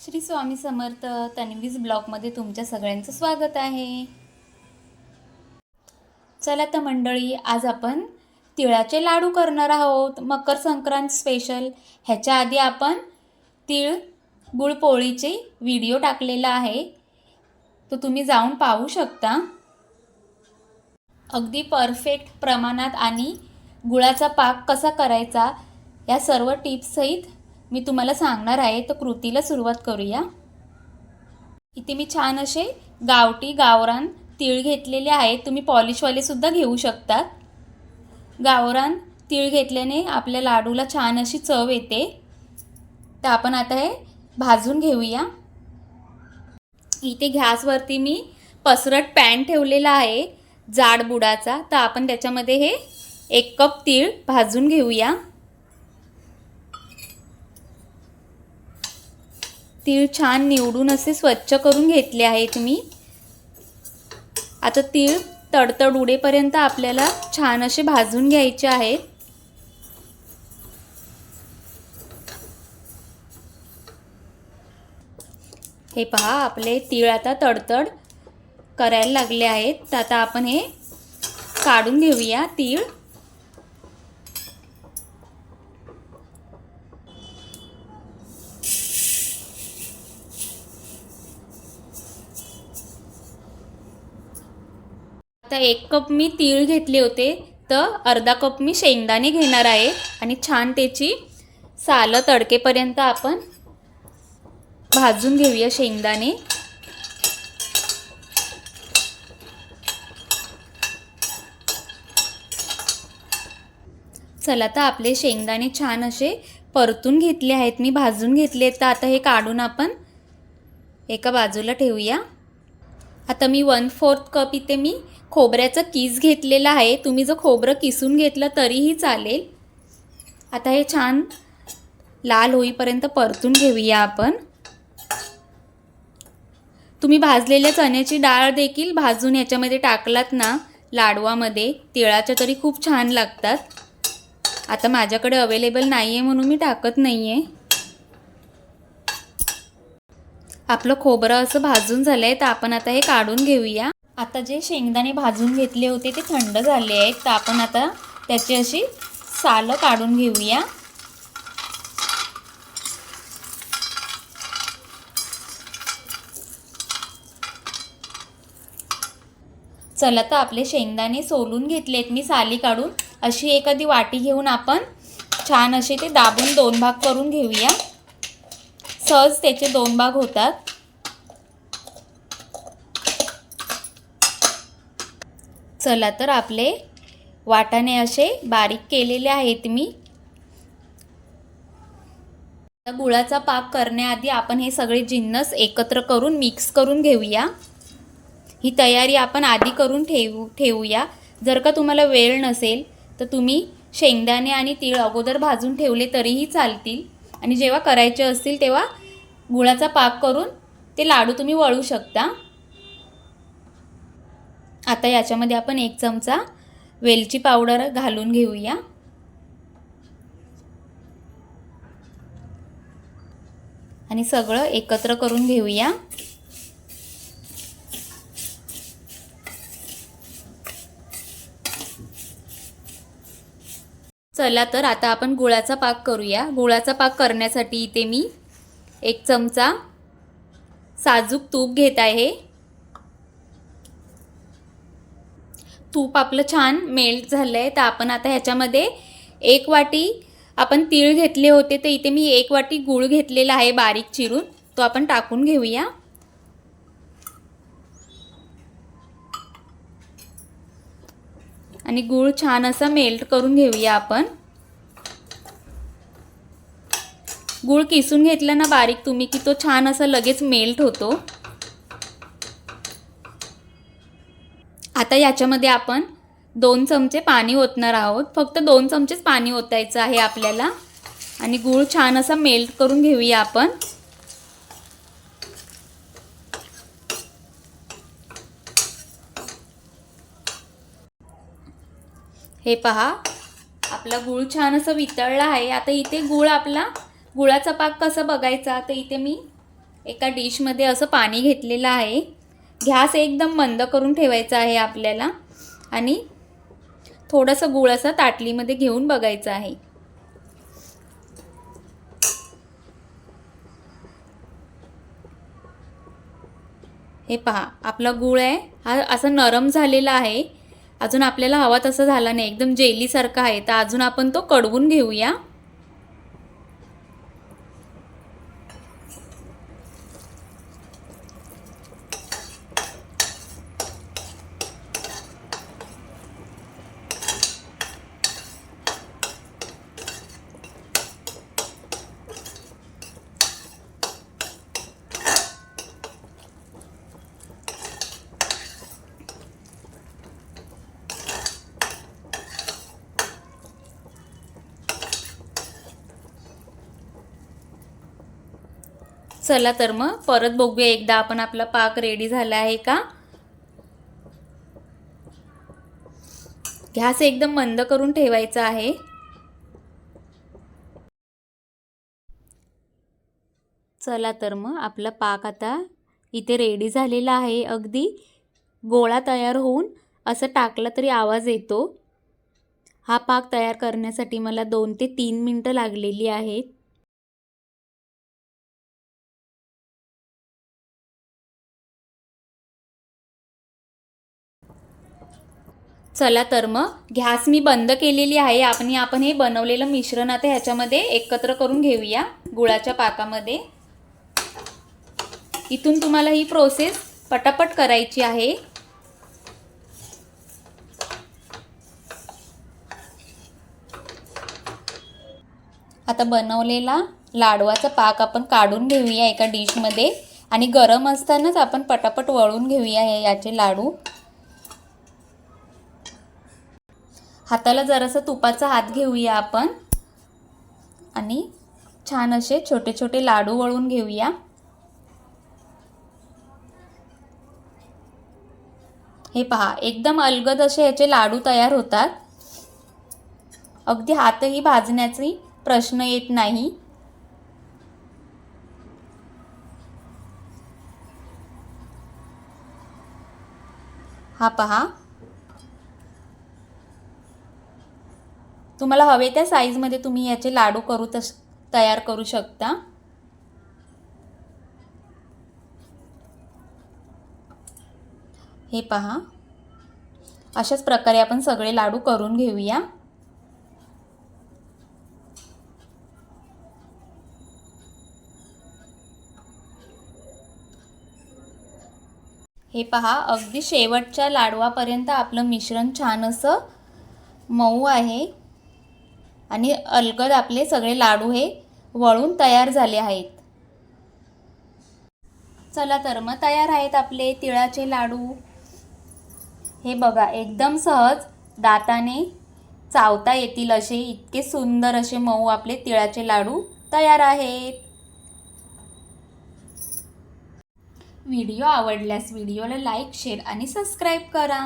श्री स्वामी समर्थ तन्वीज ब्लॉगमध्ये तुमच्या सगळ्यांचं स्वागत आहे. चला तर मंडळी आज आपण तिळाचे लाडू करणार आहोत. मकर संक्रांत स्पेशल ह्याच्या आधी आपण तिळ गुळपोळीचे व्हिडिओ टाकलेला आहे. तो तुम्ही जाऊन पाहू शकता. अगदी परफेक्ट प्रमाणात आणि गुळाचा पाक कसा करायचा या सर्व टिप्ससहित मी तुम्हाला सांगणार आहे तर कृतीला सुरुवात करूया. इथे मी छान असे गावठी गावरान तीळ घेतलेले आहेत तुम्ही पॉलिशवालेसुद्धा घेऊ शकतात. गावरान तीळ घेतल्याने आपल्या लाडूला छान अशी चव येते. तर आपण आता हे भाजून घेऊया. इथे घ्यासवरती मी पसरट पॅन ठेवलेला आहे जाड बुडाचा. तर आपण त्याच्यामध्ये हे एक कप तीळ भाजून घेऊया. तीळ छान निवडून असे स्वच्छ करून घेतले आहेत मी आता तीळ तडतड उडेपर्यंत आपल्याला छान असे भाजून घ्यायचे आहेत हे पहा आपले तीळ आता तडतड करायला लागले आहेत. तर आता आपण हे काढून घेऊया तीळ. आता एक कप मी तीळ घेतले होते. तर अर्धा कप मी शेंगदाणे घेणार आहे. आणि छान त्याची सालं तडकेपर्यंत आपण भाजून घेऊया शेंगदाणे. चला तर आपले शेंगदाणे छान असे परतून घेतले आहेत. मी भाजून घेतले तर आता हे काढून आपण एका बाजूला ठेवूया. आता मी वन फोर्थ कप इथे मी खोबऱ्याचं किस घेतलेलं आहे. तुम्ही जर खोबरं किसून घेतलं तरीही चालेल. आता हे छान लाल होईपर्यंत परतून घेऊया आपण. तुम्ही भाजलेल्या चण्याची डाळ देखील भाजून ह्याच्यामध्ये टाकलात ना लाडवामध्ये तिळाच्या तरी खूप छान लागतात. आता माझ्याकडे अवेलेबल नाही आहे म्हणून मी टाकत नाही आहे आपलं खोबरं असं भाजून झालं आहे तर आपण आता हे काढून घेऊया. आता जे शेंगदाणे भाजून घेतले होते ते थंड झाले आहेत तर आपण आता त्याची अशी सालं काढून घेऊया. चला तर आपले शेंगदाणे सोलून घेतलेत. मी साली काढून अशी एखादी वाटी घेऊन आपण छान असे ते दाबून दोन भाग करून घेऊया. सहज त्याचे दोन भाग होतात. चला तर आपले वाटाणे असे बारीक केलेले आहेत मी. गुळाचा पाक करण्याआधी आपण हे सगळे जिन्नस एकत्र करून मिक्स करून घेऊया. ही तयारी आपण आधी करून ठेवू ठेवूया. जर का तुम्हाला वेळ नसेल तर तुम्ही शेंगदाणे आणि तीळ अगोदर भाजून ठेवले तरीही चालतील. आणि जेव्हा करायचे असतील तेव्हा गुळाचा पाक करून ते लाडू तुम्ही वळू शकता. आता याच्यामध्ये आपण एक चमचा वेलची पावडर घालून घेऊया. आणि सगळं एकत्र करून घेऊया. चला तर आता आपण गुळाचा पाक करूया. गुळाचा पाक करण्यासाठी इथे मी एक चमचा साजूक तूप घेत आहे. तूप आपलं छान मेल्ट झालं आहे तर आपण आता ह्याच्यामध्ये एक वाटी आपण तीळ घेतले होते. तर इथे मी एक वाटी गूळ घेतलेला आहे बारीक चिरून. तो आपण टाकून घेऊया. आणि गूळ छान असा मेल्ट करून घेऊया आपण. गूळ किसून घेतला ना बारीक तुम्ही की तो छान असा लगेच मेल्ट होतो. आता याच्यामध्ये आपण दोन चमचे पाणी ओतणार आहोत. फक्त दोन चमचेच पाणी ओतायचं आहे आपल्याला. आणि गूळ छान असा मेल्ट करून घेऊया आपण. हे पहा आपला गूळ छान असं वितळला आहे. आता इथे गूळ आपला गुळाचा पाक कसं बघायचा तर इथे मी एका डिशमध्ये असं पाणी घेतलेलं आहे. घॅस एकदम मंद करून ठेवायचा आहे आपल्याला आणि थोडंसं गुळ असं ताटलीमध्ये घेऊन बघायचं आहे. हे पहा आपला गुळ आहे. हा असा नरम झालेला आहे. अजून आपल्याला हवा तसं झाला नाही. एकदम जेलीसारखा आहे. तर अजून आपण तो कडवून घेऊया. चला तर मग परत बघूया एकदा आपण आपला पाक रेडी झाला आहे का? गॅस एकदम मंद करून ठेवायचा आहे. चला तर मग आपला पाक आता इथे रेडी झालेला आहे. अगदी गोळा तयार होऊन असं टाकलं तरी आवाज येतो. हा पाक तयार करण्यासाठी मला दोन ते तीन मिनटं लागलेली आहेत. चला तर मग. गॅस मी बंद केलेली आहे. आपण आपण हे बनवलेलं मिश्रण आता ह्याच्यामध्ये एकत्र करून घेऊया गुळाच्या पाकामध्ये. इथून तुम्हाला ही प्रोसेस पटापट करायची आहे. आता बनवलेला लाडवाचा पाक आपण काढून घेऊया एका डिशमध्ये आणि गरम असतानाच आपण पटापट वळून घेऊया हे याचे लाडू. हाताला जरासं तुपाचा हात घेऊया आपण. आणि छान असे छोटे छोटे लाडू वळून घेऊया. हे पहा एकदम अलगद असे याचे लाडू तयार होतात. अगदी हातही भाजण्याची प्रश्न येत नाही. हा पहा तुम्हाला हवे त्या साईजमध्ये तुम्ही याचे लाडू करू तस तयार करू शकता. हे पहा. अशाच प्रकारे आपण सगळे लाडू करून घेऊया. हे पहा अगदी शेवटच्या लाडवापर्यंत आपलं मिश्रण छान असं मऊ आहे. आणि अलगद आपले सगळे लाडू हे वळून तयार झाले आहेत. चला तर मग तयार आहेत आपले तिळाचे लाडू. हे बघा एकदम सहज दाताने चावता येतील असे इतके सुंदर असे मऊ आपले तिळाचे लाडू तयार आहेत. व्हिडिओ आवडल्यास व्हिडिओला लाईक शेअर आणि सबस्क्राईब करा.